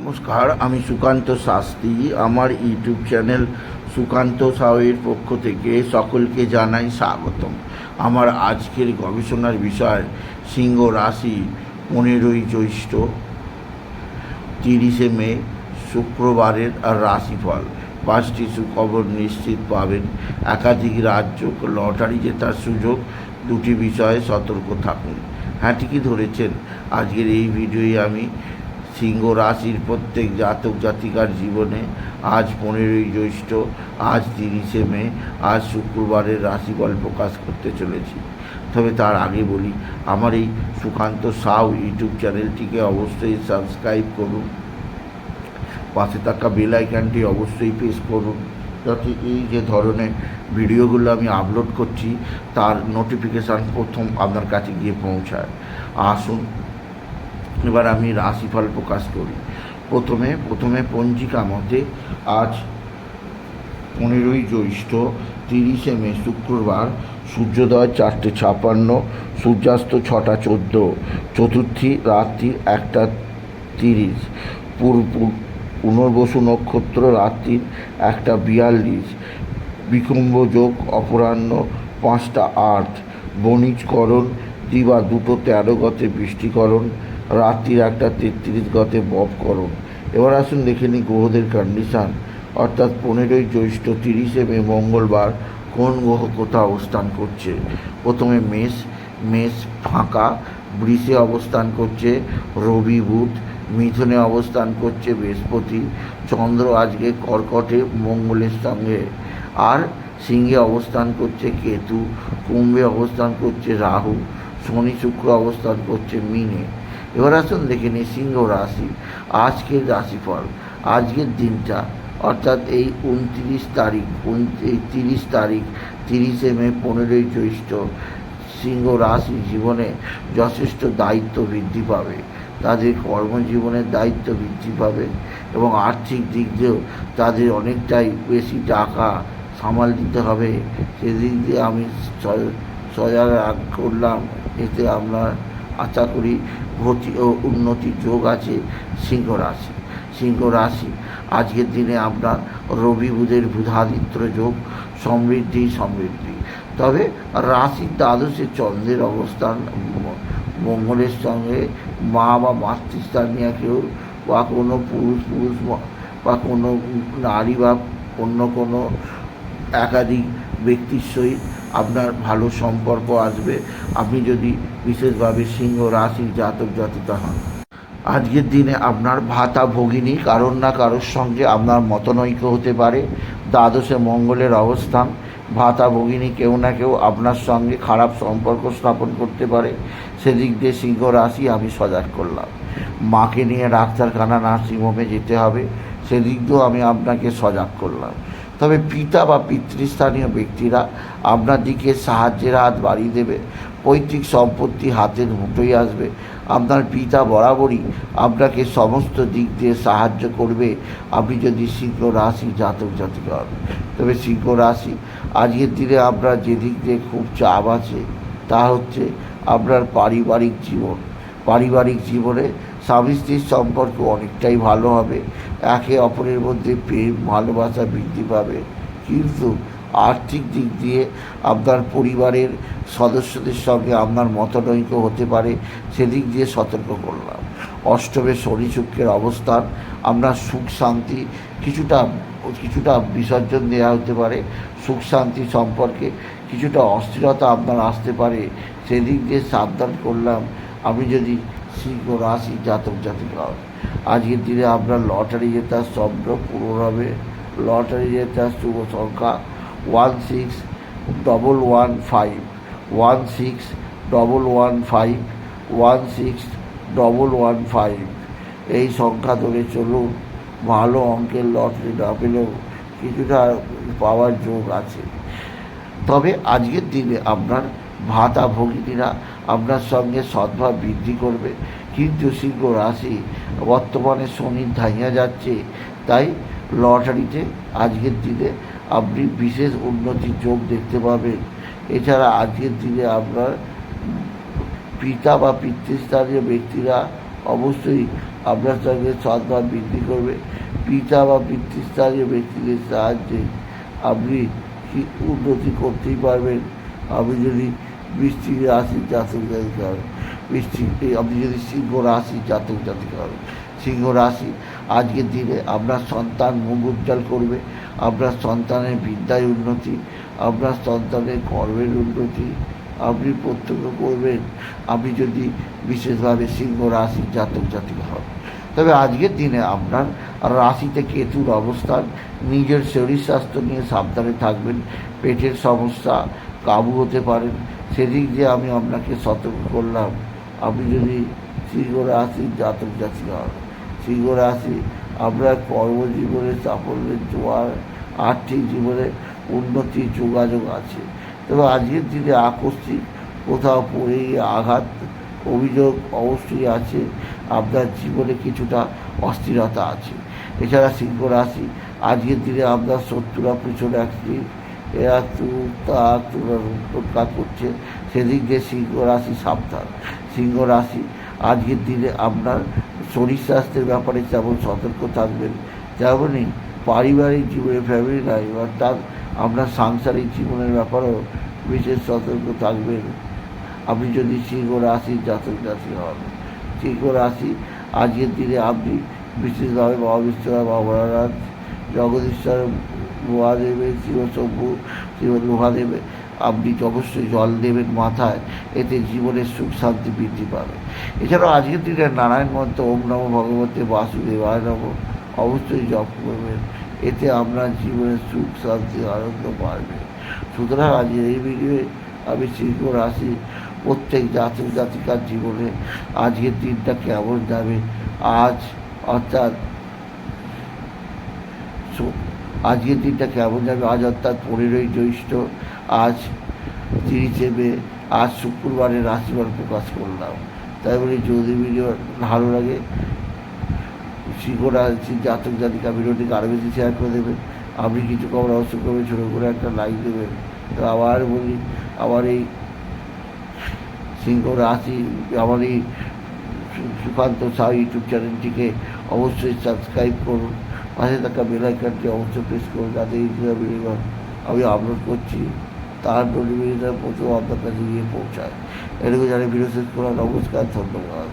নমস্কার, আমি সুকান্ত শাস্ত্রী। আমার ইউটিউব চ্যানেল সুকান্ত সাউয়ের পক্ষ থেকে সকলকে জানাই স্বাগতম। আমার আজকের গবেষণার বিষয় সিংহ রাশি পনেরোই জ্যৈষ্ঠ, তিরিশে মে, শুক্রবারের রাশিফল। পাঁচটি সুখবর নিশ্চিত পাবেন। একাধিক রাজ্য লটারি জেতার সুযোগ। দুটি বিষয়ে সতর্ক থাকুন। হ্যাঁ ঠিকই ধরেছেন। আজকের এই ভিডিওয়ে আমি সিংহ রাশির প্রত্যেক জাতক জাতিকার জীবনে আজ পনেরোই জ্যৈষ্ঠ, আজ তিরিশে মে, আজ শুক্রবারের রাশিফল প্রকাশ করতে চলেছি। তবে তার আগে বলি, আমার এই সুকান্ত সাউ ইউটিউব চ্যানেলটিকে অবশ্যই সাবস্ক্রাইব করুন। পাশে থাকা বেল আইকনটি অবশ্যই প্রেস করুন, যাতে এই যে ধরনের ভিডিওগুলো আমি আপলোড করছি, তার নোটিফিকেশান প্রথম আপনার কাছে গিয়ে পৌঁছায়। আসুন এবার আমি রাশিফল প্রকাশ করি। প্রথমে প্রথমে পঞ্জিকা মতে আজ পনেরোই জ্যৈষ্ঠ তিরিশে মে শুক্রবার, সূর্যোদয় চারটে ছাপান্ন, সূর্যাস্ত ছটা চোদ্দ, চতুর্থী রাত্রি একটা তিরিশ পূর্ব পুনর্বসু নক্ষত্র রাত্রির একটা বিয়াল্লিশ বিকুম্ভ যোগ অপরাহ্ন পাঁচটা আট, বণিজকরণ দিবা দুটো তেরো গতে বৃষ্টিকরণ, রাত্রির একটা তেত্রিশ গতে বপকরণ। এবার আসুন দেখে নিই গ্রহদের কন্ডিশান অর্থাৎ পনেরোই জ্যৈষ্ঠ তিরিশে মে মঙ্গলবার কোন গ্রহ কোথাও অবস্থান করছে? প্রথমে মেষ মেষ ফাঁকা, বৃষে অবস্থান করছে, রবি বুধ, মিথুনে অবস্থান করছে বৃহস্পতি, চন্দ্র আজকে কর্কটে, মঙ্গলের সঙ্গে। আর সিংহে অবস্থান করছে কেতু, কুম্ভে অবস্থান করছে রাহু। শনি শুক্র অবস্থান করছে মিনে। এবার আসুন দেখে নিই সিংহ রাশি। আজকের রাশিফল, আজকের দিনটা, অর্থাৎ এই উনত্রিশ তারিখ তিরিশ তারিখ, তিরিশে মে, পনেরোই জ্যৈষ্ঠ, সিংহ রাশি জীবনে যথেষ্ট দায়িত্ব বৃদ্ধি পাবে। তাদের কর্মজীবনের দায়িত্ব বৃদ্ধি পাবে এবং আর্থিক দিক দিয়েও তাদের অনেকটাই বেশি টাকা সামাল দিতে হবে। সেদিক দিয়ে আমি সজাগ করলাম, এতে আমরা আশা করি গতি ও উন্নতির যোগ আছে সিংহ রাশি। সিংহ রাশি, আজকের দিনে আপনার রবি বুধের বুধাদিত্য যোগ, সমৃদ্ধি সমৃদ্ধি। তবে রাশির দ্বাদশে চন্দ্রের অবস্থান মঙ্গলের সঙ্গে মা বা মাতৃস্থানীয় কেউ বা কোনো পুরুষ পুরুষ বা কোনো নারী বা অন্য কোনো একাধিক ব্যক্তির সহিত আপনার ভালো সম্পর্ক আসবে। আপনি যদি বিশেষভাবে সিংহ রাশির জাতক জাতিকা হন। আজকের দিনে আপনার ভাতা ভগিনী কারোর না কারোর সঙ্গে আপনার মতনৈক্য হতে পারে। দ্বাদশে মঙ্গলের অবস্থান। ভাতা ভগিনী কেউ না কেউ আপনার সঙ্গে খারাপ সম্পর্ক স্থাপন করতে পারে। সেদিক দিয়ে সিংহ রাশি আমি সজাগ করলাম। মাকে নিয়ে ডাক্তারখানা, নার্সিংহোমে যেতে হবে। সেদিক দিয়েও আমি আপনাকে সজাগ করলাম। তবে পিতা বা পিতৃস্থানীয় ব্যক্তিরা আপনার দিকে সাহায্যের হাত বাড়িয়ে দেবে। পৈতৃক সম্পত্তি হাতের মুঠোই আসবে। আপনার পিতা বরাবরই আপনাকে সমস্ত দিক দিয়ে সাহায্য করবে। আপনি যদি সিংহ রাশি জাতক জাতিকা হন, তবে সিংহ রাশি আজকের দিনে আপনার যে দিক দিয়ে খুব চাপ আছে, তা হচ্ছে আপনার পারিবারিক জীবন। পারিবারিক জীবনে স্বামী স্ত্রীর সম্পর্ক অনেকটাই ভালো হবে। একে অপরের মধ্যে প্রেম, ভালোবাসা বৃদ্ধি পাবে। কিন্তু আর্থিক দিক দিয়ে আপনার পরিবারের সদস্যদের সঙ্গে আপনার মতনৈক্য হতে পারে, সেদিক দিয়ে সতর্ক করলাম। অষ্টমে শনি শুক্রের অবস্থান, আপনার সুখ শান্তি কিছুটা কিছুটা বিসর্জন দেওয়া হতে পারে। সুখ শান্তি সম্পর্কে কিছুটা অস্থিরতা আপনার আসতে পারে, সেদিক দিয়ে সাবধান করলাম। আপনি যদি সিংহ রাশি জাতক জাতিকা আজকের দিনে আপনার লটারি জেতার শব্দ পূরণ হবে। লটারি জেতার শুভ সংখ্যা one six double one five one six double one five one six double one five এই সংখ্যা ধরে চলুন, ভালো অঙ্কের লটারি না পেলেও কিছুটা পাওয়ার যোগ আছে। তবে আজকের দিনে আপনার ভাতা ভগিনীরা আপনার সঙ্গে সদ্ভাব বৃদ্ধি করবে। কিন্তু সিংহ রাশি বর্তমানে শনির ধাইয়া যাচ্ছে। তাই লটারিতে আজকের দিনে আপনি বিশেষ উন্নতির যোগ দেখতে পাবেন। এছাড়া আজকের দিনে আপনার পিতা বা পিতৃস্থানীয় ব্যক্তিরা অবশ্যই আপনার সঙ্গে সদ্ভাব বৃদ্ধি করবে। পিতা বা পিতৃস্থানীয় ব্যক্তিদের সাহায্যে আপনি কি উন্নতি করতেই পারবেন। আপনি যদি বৃষ্টিক রাশির জাতক জাতিকা হবে বৃষ্টিক আপনি যদি সিংহ রাশির জাতক জাতিকা হবে সিংহ রাশি, আজকের দিনে আপনার সন্তান মুখ উজ্জ্বল করবে, আপনার সন্তানের বিদ্যায় উন্নতি, আপনার সন্তানের কর্মের উন্নতি, আপনি প্রত্যক্ষ করবেন, আপনি যদি বিশেষভাবে সিংহ রাশির জাতক জাতিকা হন। তবে আজকের দিনে আপনার রাশিতে কেতুর অবস্থান, নিজের শরীর স্বাস্থ্য নিয়ে সাবধানে থাকবেন, পেটের সমস্যা কাবু হতে পারেন সেদিক দিয়ে আমি আপনাকে সতর্ক করলাম। আপনি যদি সিংহ রাশির জাতক জাতিকা হন সিংহ রাশি আপনার কর্মজীবনে সাফল্যের জোয়ার, আর্থিক জীবনে উন্নতি যোগাযোগ আছে। তবে আজকের দিনে আকস্মিক কোথাও পড়েই আঘাত অভিযোগ অবশ্যই আছে। আপনার জীবনে কিছুটা অস্থিরতা আছে। এছাড়া সিংহ রাশি আজকের দিনে আপনার শত্রুরা পিছনে আসছে। এরা তুর তা তোলা করছে। সেদিক দিয়ে সিংহ রাশি সাবধান। সিংহ রাশি, আজকের দিনে আপনার শরীর স্বাস্থ্যের ব্যাপারে যেমন সতর্ক থাকবেন তেমনই পারিবারিক জীবনে ফ্যামিলি লাইফ অর্থাৎ আপনার সাংসারিক জীবনের ব্যাপারেও বিশেষ সতর্ক থাকবেন। আপনি যদি সিংহ রাশির জাতক জাতি হন, সিংহ রাশি, আজকের দিনে আপনি বিশেষভাবে মহাবিশ্বর মহারাজ জগদীশ্বর মহাদেবের শিবশম্ভু শিব মহাদেবের আপনি অবশ্যই জল দেবেন মাথায়, এতে জীবনের সুখ শান্তি বৃদ্ধি পাবে। এছাড়াও আজকের দিনে নারায়ণ মন্ত্র ওম নম ভগবতে বাসুদেবায় নম অবশ্যই জপ করবেন, এতে আপনার জীবনের সুখ শান্তি আনন্দ বাড়বে। সুতরাং আজকের এই ভিডিওয়ে আমি সিংহ রাশি প্রত্যেক জাতক জাতিকার জীবনে আজকের দিনটা কেমন যাবে, আজ অর্থাৎ আজকের দিনটা কেমন যাবে? আজ অর্থাৎ পনেরোই জ্যৈষ্ঠ, আজ তিরিশে মে, আজ শুক্রবারের রাশিফল প্রকাশ করলাম। তাই বলে, যদি ভিডিও ভালো লাগে শিখরা জাতক জাতিকা ভিডিওটিকে আরও বেশি শেয়ার করে দেবেন আপনি কিছু খবর অবশ্যই করবে ছোটো করে একটা লাইক দেবেন। তো আবার বলি, আমার এই সিংহ রাশি, আমার এই সুকান্ত সাউ ইউটিউব চ্যানেলটিকে অবশ্যই সাবস্ক্রাইব করুন। পাশে থাকা বেলাইকানটি অবশ্যই প্রেস করুন যাতে এই যে ভিডিও আমি আপলোড করছি তার নোটিফিকেশন প্রথম আপনার কাছে গিয়ে পৌঁছায় এটুকু জানি ভিডিও শেষ করা নমস্কার ধন্যবাদ